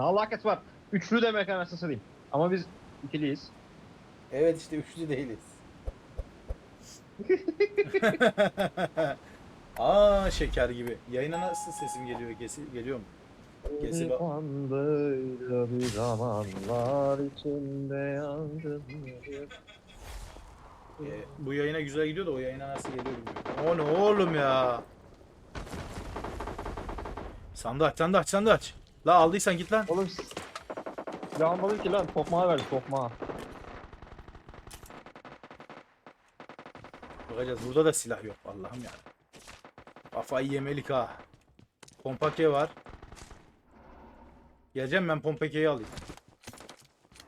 Ne alakası var? Üçlü demek anasını satayım. Ama biz ikiliyiz. Evet işte üçlü değiliz. Aa şeker gibi. Yayına nasıl sesim geliyor? Gesi, geliyor mu? Gezi bak. Böyle bir zamanlar içinde yangın Ee, bu yayına güzel gidiyor da o yayına nasıl geliyor bilmiyorum. O ne oğlum ya? Sandığı aç, sandığı aç, sandığı aç. La aldıysan git lan. Oğlum silah almadın ki lan tokmağı verdi tokmağı. Bakacağız. Burada da silah yok. Allah'ım ya. Kafayı yemelik ha. Pompake var. Geleceğim ben Pompake'yi alayım.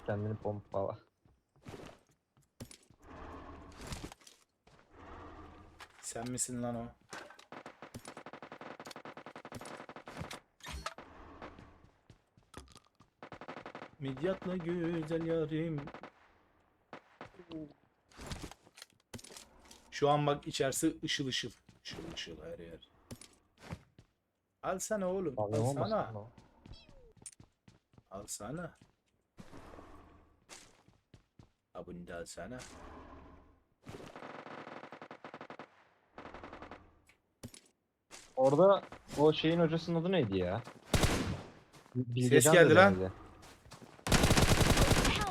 Kendini pompala. Sen misin lan o? Midyatla güzel yarim. Şu an bak içerisi ışıl ışıl. Işıl ışıl her yer. Alsana oğlum. Pavyon olmasın Alsana. o. Alsana. Ha bunu da alsana. Orada o şeyin hocasının adı neydi ya? Bilgecan geldi da lan. denedi.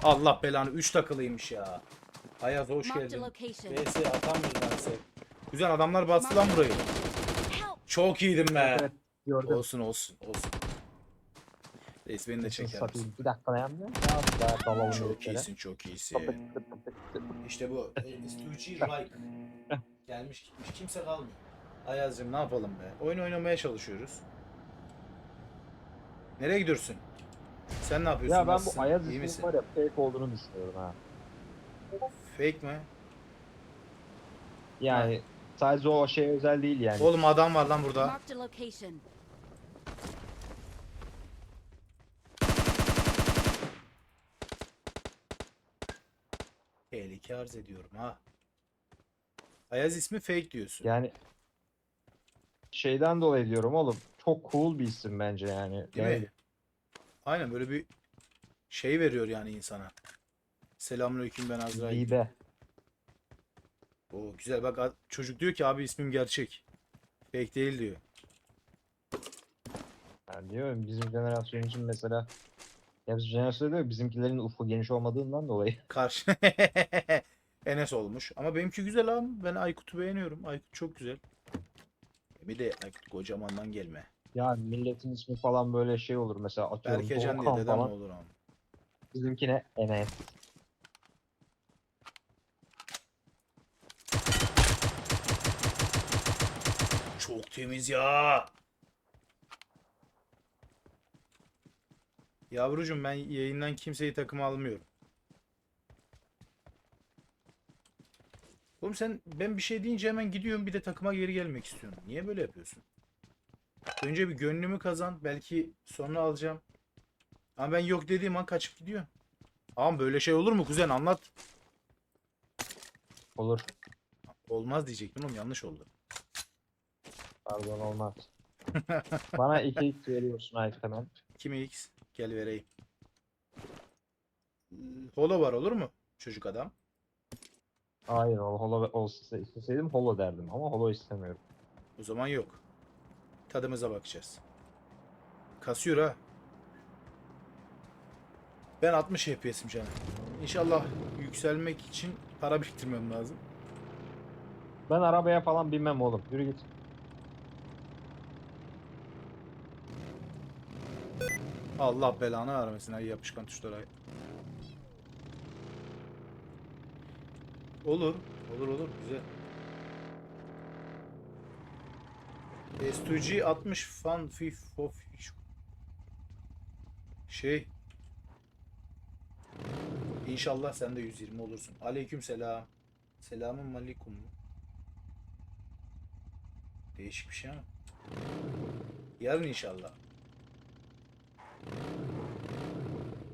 Allah belanı 3 takılıymış ya. Ayaz hoş geldin. lan sen. Güzel adamlar bastı lan burayı. Çok iyiydim be. Evet, Gördüm. Olsun olsun olsun. Reis beni de çeker misin? Bir dakika dayan be. Ya da dalalım Çok iyisin çok iyisin. İşte bu. Stucci Like. Gelmiş gitmiş kimse kalmıyor. Ayaz'cığım ne yapalım be? Oyun oynamaya çalışıyoruz. Nereye gidiyorsun? Sen ne yapıyorsun? Ya ben Nasılsın? bu Ayaz İyi isminin misin? var ya fake olduğunu düşünüyorum ha. Fake mi? Yani sadece o şey özel değil yani. Oğlum adam var lan burada. Marked a location. Tehlike arz ediyorum ha. Ayaz ismi fake diyorsun. Yani şeyden dolayı diyorum oğlum. Çok cool bir isim bence yani. Değil Yani mi? Aynen böyle bir şey veriyor yani insana. Selamünaleyküm ben Azrail. Dibe. O güzel bak çocuk diyor ki abi ismim gerçek. Fake değil diyor. Yani diyorum bizim jenerasyon için mesela ya bizim jenerasyon diyor bizimkilerin ufku geniş olmadığından dolayı. Karşı Enes olmuş. Ama benimki güzel abi. Ben Aykut'u beğeniyorum. Aykut çok güzel. Bir de Aykut kocamandan gelme. Ya milletin ismi falan böyle şey olur mesela atıyorum Berkecan diye Doğukan dedem falan. olur ama. Bizimkine Enes. Çok temiz ya. Yavrucuğum ben yayından kimseyi takıma almıyorum. Oğlum sen ben bir şey deyince hemen gidiyorsun bir de takıma geri gelmek istiyorsun. Niye böyle yapıyorsun? Önce bir gönlümü kazan. Belki sonra alacağım. Ama ben yok dediğim an kaçıp gidiyor. Ama böyle şey olur mu kuzen anlat. Olur. Olmaz diyecektim oğlum yanlış oldu. Pardon olmaz. Bana 2x veriyorsun Aykut hemen. Kimi X? Gel vereyim. Holo var olur mu? Çocuk adam. Hayır o holo olsa isteseydim holo derdim ama holo istemiyorum. O zaman yok. Tadımıza bakacağız. Kasıyor ha. Ben 60 FPS'im canım. İnşallah yükselmek için para biriktirmem lazım. Ben arabaya falan binmem oğlum. Yürü git. Allah belanı vermesin ay yapışkan tuşlara. Olur. Olur olur güzel. S2G 60 fan fif of şey İnşallah sen de 120 olursun. Aleyküm selam. Selamun aleyküm. Değişik bir şey ama. Yarın inşallah.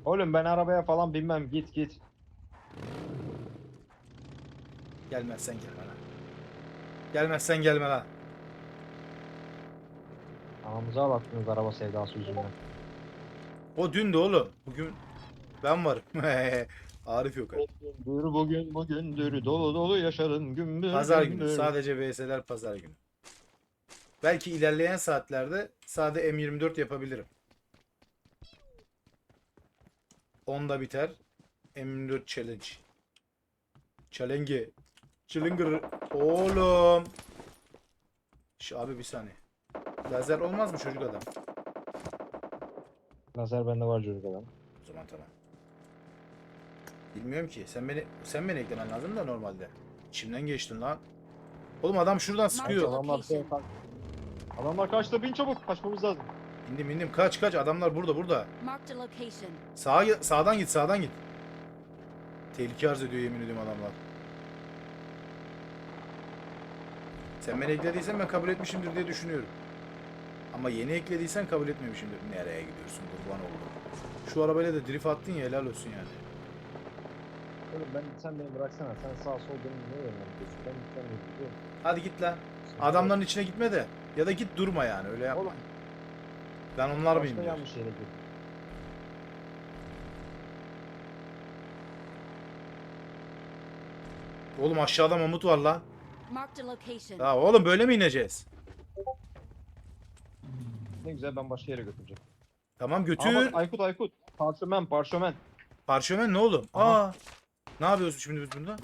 Oğlum ben arabaya falan binmem. Git git. Gelmezsen gelme lan. Gelmezsen gelme lan. Anamıza baktınız araba sevdası yüzünden. O dün de oğlum. Bugün ben varım. Arif yok. abi. Gündür bugün bugündür dolu dolu yaşarın gümbür Pazar günü. gümbür. Sadece VS'ler pazar günü. Belki ilerleyen saatlerde sade M24 yapabilirim. 10'da biter. M24 challenge. Challenge. Challenger. Oğlum. Şu abi bir saniye. Lazer olmaz mı çocuk adam? Lazer bende var çocuk adam. O zaman tamam. Bilmiyorum ki. Sen beni sen beni eklemen lazım da normalde. İçimden geçtin lan. Oğlum adam şuradan sıkıyor. Adamlar, Adamlar kaçtı bin çabuk kaçmamız lazım. İndim indim kaç kaç adamlar burada burada. Sağa sağdan git sağdan git. Tehlike arz ediyor yemin ediyorum adamlar. Sen beni eklediysen ben kabul etmişimdir diye düşünüyorum. Ama yeni eklediysen kabul etmemişimdir. Nereye gidiyorsun kurban oldum. Şu arabayla da drift attın ya helal olsun yani. Oğlum ben sen beni bıraksana. Sen sağ sol benim ne yönlendiriyorsun? Ben gitmem gerekiyor. Hadi git lan. Adamların içine gitme de. Ya da git durma yani öyle yapma. Oğlum Ben onlar mıyım başka diyor. yanlış yere girdim. Oğlum aşağıda mamut var lan. Marked a location. Ya oğlum böyle mi ineceğiz? Ne güzel ben başka yere götüreceğim. Tamam Aa götür. bak Aykut Aykut. Parşömen parşömen. Parşömen ne oğlum? Aha. Aa. Ne yapıyorsun şimdi biz bunda?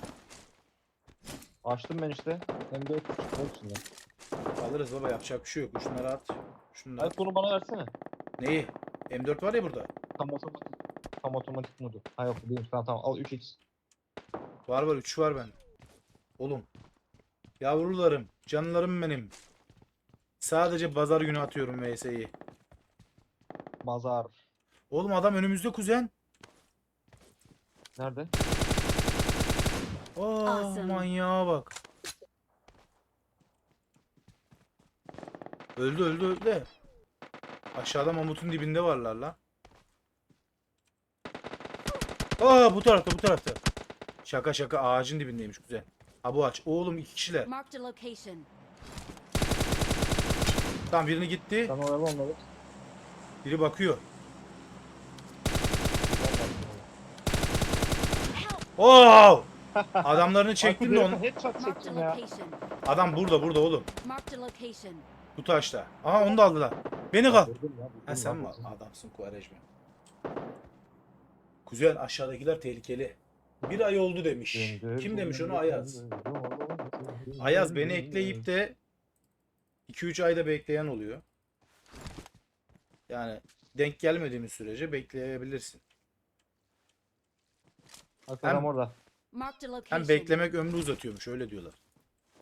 Açtım ben işte. Hem de bol içinde. Alırız baba yapacak bir şey yok. Şunları at. Şunları. Aykut bunu bana versene. Neyi? M4 var ya burada. Tam otomatik. Tam otomatik modu. Ha yok değilmiş. Tamam tamam al 3x. Var var 3 var ben. Oğlum. Yavrularım, canlarım benim. Sadece pazar günü atıyorum VS'yi. Mazar. Oğlum adam önümüzde kuzen. Nerede? Aa Awesome. manyağa bak. Öldü öldü öldü. Aşağıda mamutun dibinde varlar la. Aa bu tarafta bu tarafta. Şaka şaka ağacın dibindeymiş güzel. Ha bu ağaç. Oğlum iki kişiler. Marked a location. Tamam birini gitti. Sen oyalı onları. Biri bakıyor. Oo! Adamlarını çektim de onu. Headshot çektim ya. Adam burada burada oğlum. Bu taşta. Aha onu da aldılar. Beni kal. Ha sen mi? Adamsın Kuvarejme. Kuzen aşağıdakiler tehlikeli. Bir ay oldu demiş. Kim demiş onu Ayaz. Ayaz beni ekleyip de 2-3 ayda bekleyen oluyor. Yani denk gelmediğimiz sürece bekleyebilirsin. Bak Hem- adam orada. Hem beklemek ömrü uzatıyormuş öyle diyorlar.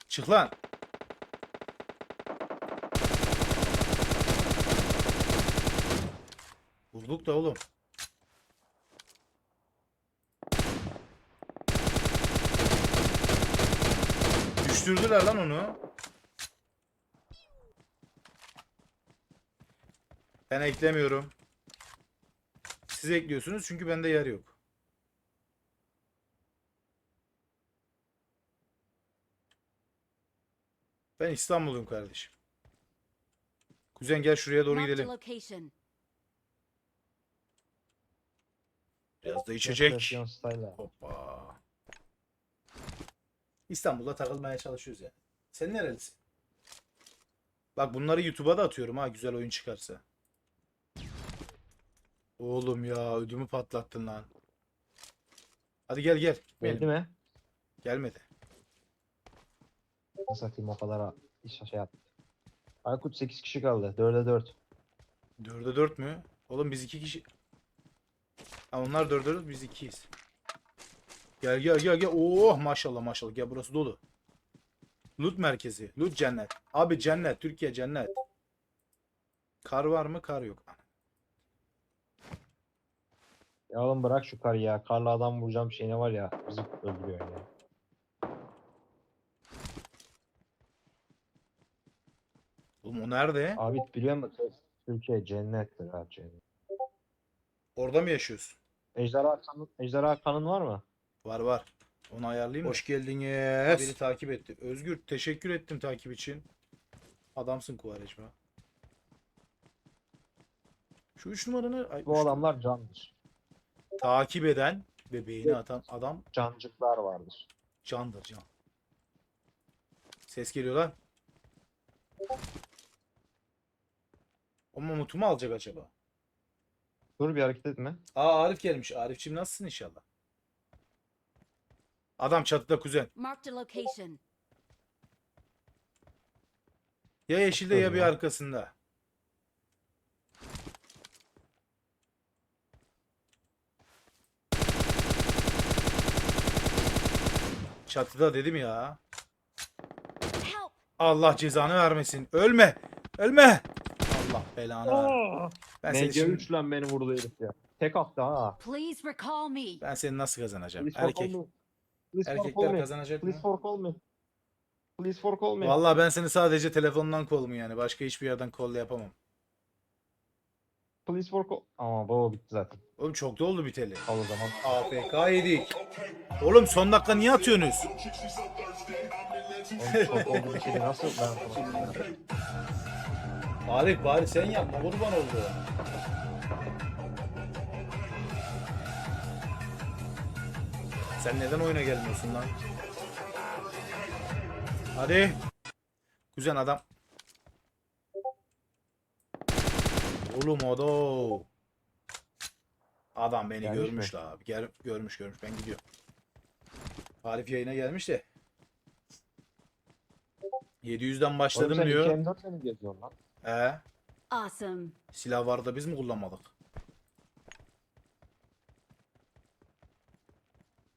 Çık lan. Vurduk da oğlum. Düşürdüler lan onu. Ben eklemiyorum. Siz ekliyorsunuz çünkü bende yer yok. Ben İstanbul'um kardeşim. Kuzen gel şuraya doğru gidelim. Biraz da içecek. Hoppa. İstanbul'da takılmaya çalışıyoruz yani. Sen nerelisin? Bak bunları YouTube'a da atıyorum ha güzel oyun çıkarsa. Oğlum ya ödümü patlattın lan. Hadi gel gel. Gitmeyelim. Geldi mi? Gelmedi. Nasıl satayım o kadar iş şey yaptı. Aykut 8 kişi kaldı. 4'e 4. Dörde dört mü? Oğlum biz iki kişi. Ha onlar dörde dört biz ikiyiz. Gel gel gel gel. Oh maşallah maşallah. Gel burası dolu. Loot merkezi. Loot cennet. Abi cennet. Türkiye cennet. Kar var mı? Kar yok. Ya oğlum bırak şu kar ya. Karla adam vuracağım şeyine var ya. Bizi öldürüyor ya. Oğlum o nerede? Abi biliyor musun? Türkiye cennettir ha cennet. Orada mı yaşıyorsun? Ejderha kanın, ejderha kanın var mı? Var var. Onu ayarlayayım mı? Hoş geldiniz. Beni takip etti. Özgür teşekkür ettim takip için. Adamsın Kuvarejma. Şu 3 numaranı ay, Bu üç- adamlar candır. Takip eden ve beğeni atan adam Cancıklar vardır. candır can. Ses geliyor lan. O Mamut'u mu alacak acaba? Dur bir hareket etme. Aa Arif gelmiş. Arifçim nasılsın inşallah? Adam çatıda kuzen. Marked a location. Ya yeşilde ya bir ya. arkasında. Çatıda dedim ya. Allah cezanı vermesin. Ölme. Ölme. Allah belanı ver. Ben seni, şimdi- 3 lan beni vurdu herif ya. Tek attı ha. Please recall me. ben seni nasıl kazanacağım? Please call Erkek. Please call Erkekler kazanacak mı? Please for call me. Please for call me. Vallahi ben seni sadece telefondan mu yani. Başka hiçbir yerden kol yapamam. Please for call. Ama baba bitti zaten. Oğlum çok da oldu biteli. Al o zaman. AFK yedik. Oğlum son dakika niye atıyorsunuz? Oğlum çok oldu bir şey nasıl ben. Arif bari sen yapma kurban oldu. Sen neden oyuna gelmiyorsun lan? Hadi. Güzel adam. Oğlum o Adam beni Gelmiş görmüş la abi. Gel, görmüş görmüş. Ben gidiyorum. Arif yayına gelmiş de. 700'den Oğlum başladım sen diyor. 2M4 mi geziyorsun lan? He. Awesome. Silah vardı da biz mi kullanmadık?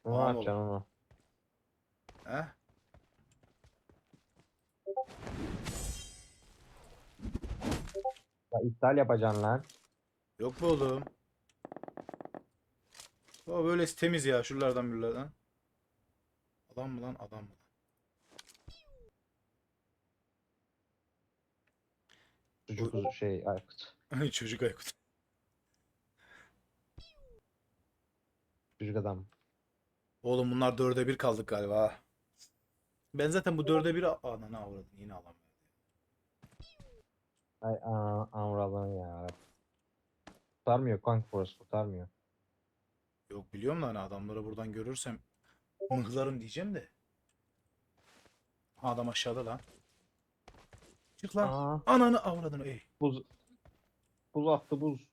Ne Tamam yapacaksın onu? He? İptal yapacaksın lan. Yok mu oğlum? O böyle temiz ya şuralardan birilerden. Adam mı lan adam mı? Çocuk uzun şey Aykut. Çocuk Aykut. Çocuk adam. Oğlum bunlar dörde bir kaldık galiba. Ben zaten bu dörde bir ana ne avradım yine alamıyorum. Ay aa, amralan ya. Kurtarmıyor kanka burası kurtarmıyor. Yok biliyorum da hani adamları buradan görürsem mıhlarım diyeceğim de. Adam aşağıda lan. Çık lan. Aa, Ananı avradını ey. buz. Buz attı buz.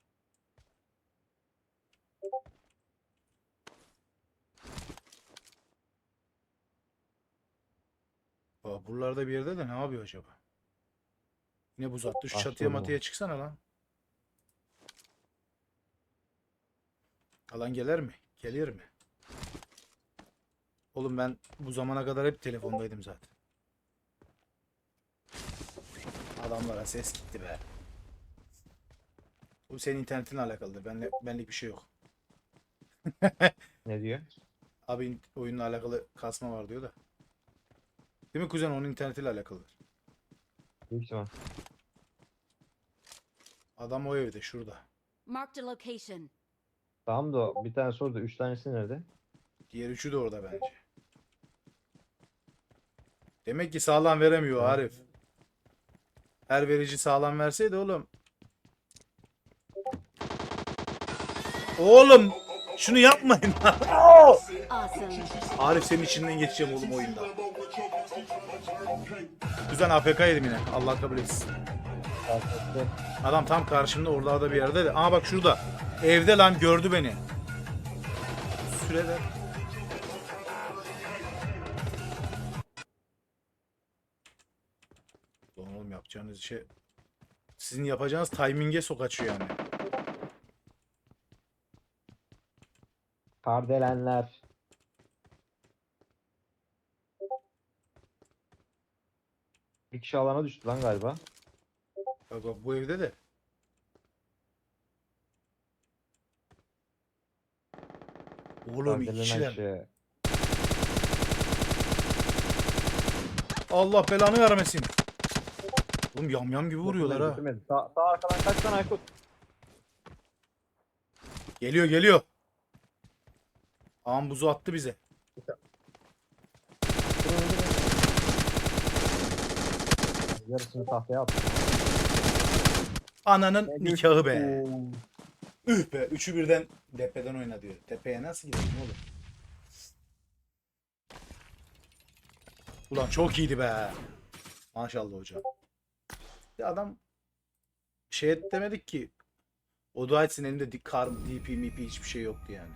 Aa, buralarda bir yerde de ne yapıyor acaba? Yine buz attı. Şu Açtı çatıya matıya çıksana lan. Alan gelir mi? Gelir mi? Oğlum ben bu zamana kadar hep telefondaydım zaten. Adamlara ses gitti be. Bu senin internetinle alakalıdır. Benle, benlik bir şey yok. Ne diyor? Abi oyunla alakalı kasma var diyor da. Değil mi kuzen? Onun internetiyle alakalıdır. Büyük ihtimal. Adam o evde şurada. Marked a location. Tamam da bir tane sordu. Üç tanesi nerede? Diğer üçü de orada bence. Demek ki sağlam veremiyor Arif. Her verici sağlam verseydi oğlum. Oğlum şunu yapmayın. Awesome. Arif senin içinden geçeceğim oğlum oyunda. Kuzen AFK yedim yine. Allah kabul etsin. Adam tam karşımda oralarda bir yerde de. Aa bak şurada. Evde lan gördü beni. Süre oğlum yapacağınız şey sizin yapacağınız timing'e sok açıyor yani. Kardelenler. Bir kişi alana düştü lan galiba. Bak bak bu evde de. Oğlum iki kişiler. aşağı. Allah belanı vermesin. Oğlum yamyam gibi vuruyorlar ha. Bitirmedi. Sağ, sağ arkadan kaç tane Aykut? Geliyor geliyor. Ağam buzu attı bize. Yarısını tahtaya attı. Ananın nikahı be. Üh be. Üçü birden tepeden oyna diyor. Tepeye nasıl gidelim oğlum? Ulan çok iyiydi be. Maşallah hocam. Ya adam şey demedik ki o dua etsin elinde kar, DP, MP hiçbir şey yoktu yani.